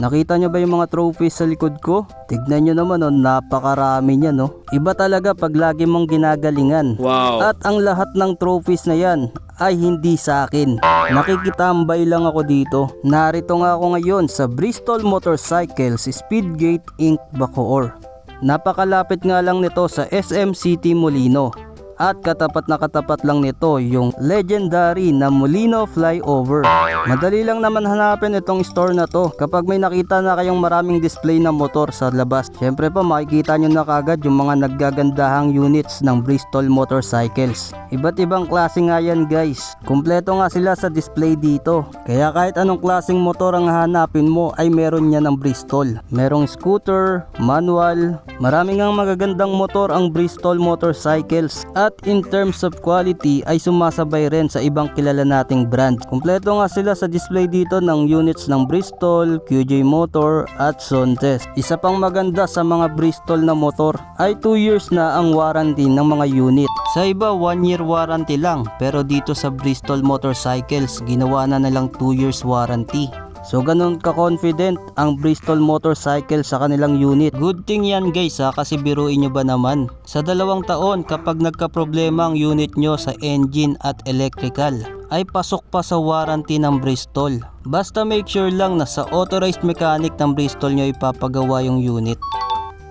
Nakita nyo ba yung mga trophies sa likod ko? Tignan nyo naman oh, napakarami niya no. Iba talaga pag lagi mong ginagalingan. Wow. At ang lahat ng trophies na yan ay hindi sa akin. Nakikitambay lang ako dito. Narito nga ako ngayon sa Bristol Motorcycles Speedgate Inc. Bacoor. Napakalapit nga lang nito sa SM City Molino. At katapat na katapat lang nito yung legendary na Molino Flyover. Madali lang naman hanapin itong store na to kapag may nakita na kayong maraming display na motor sa labas. Siyempre pa makikita nyo na kagad yung mga naggagandahang units ng Bristol Motorcycles. Iba't ibang klase nga yan guys. Kumpleto nga sila sa display dito. Kaya kahit anong klaseng motor ang hanapin mo ay meron niya ng Bristol. Merong scooter, manual, marami ngang magagandang motor ang Bristol Motorcycles. At in terms of quality ay sumasabay rin sa ibang kilala nating brand. Kumpleto nga sila sa display dito ng units ng Bristol, QJ Motor at Sontes. Isa pang maganda sa mga Bristol na motor ay 2 years na ang warranty ng mga unit. Sa iba 1 year warranty lang pero dito sa Bristol Motorcycles ginawa na nalang 2 years warranty. So ganun ka-confident ang Bristol Motorcycle sa kanilang unit. Good thing yan guys ha kasi biruin nyo ba naman. Sa dalawang taon kapag nagka-problema ang unit nyo sa engine at electrical ay pasok pa sa warranty ng Bristol. Basta make sure lang na sa authorized mechanic ng Bristol nyo ipapagawa yung unit.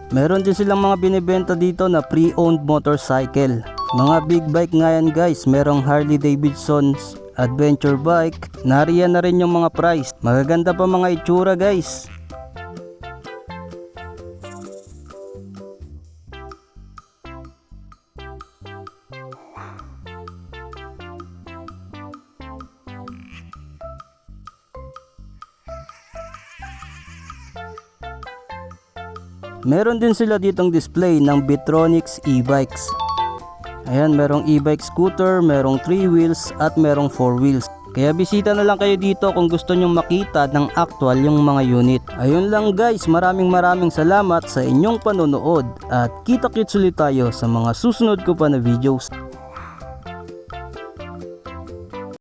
Meron din silang mga binibenta dito na pre-owned motorcycle. Mga big bike nga yan guys, merong Harley Davidson's adventure bike. Nariyan na rin yung mga price. Magaganda pa mga itsura guys. Meron din sila ditong display ng Bitronics e-bikes. Ayan, merong e-bike scooter, merong 3 wheels at merong 4 wheels. Kaya bisita na lang kayo dito kung gusto nyong makita ng actual yung mga unit. Ayun lang guys, maraming maraming salamat sa inyong panonood at kita-kits ulit tayo sa mga susunod ko pa na videos.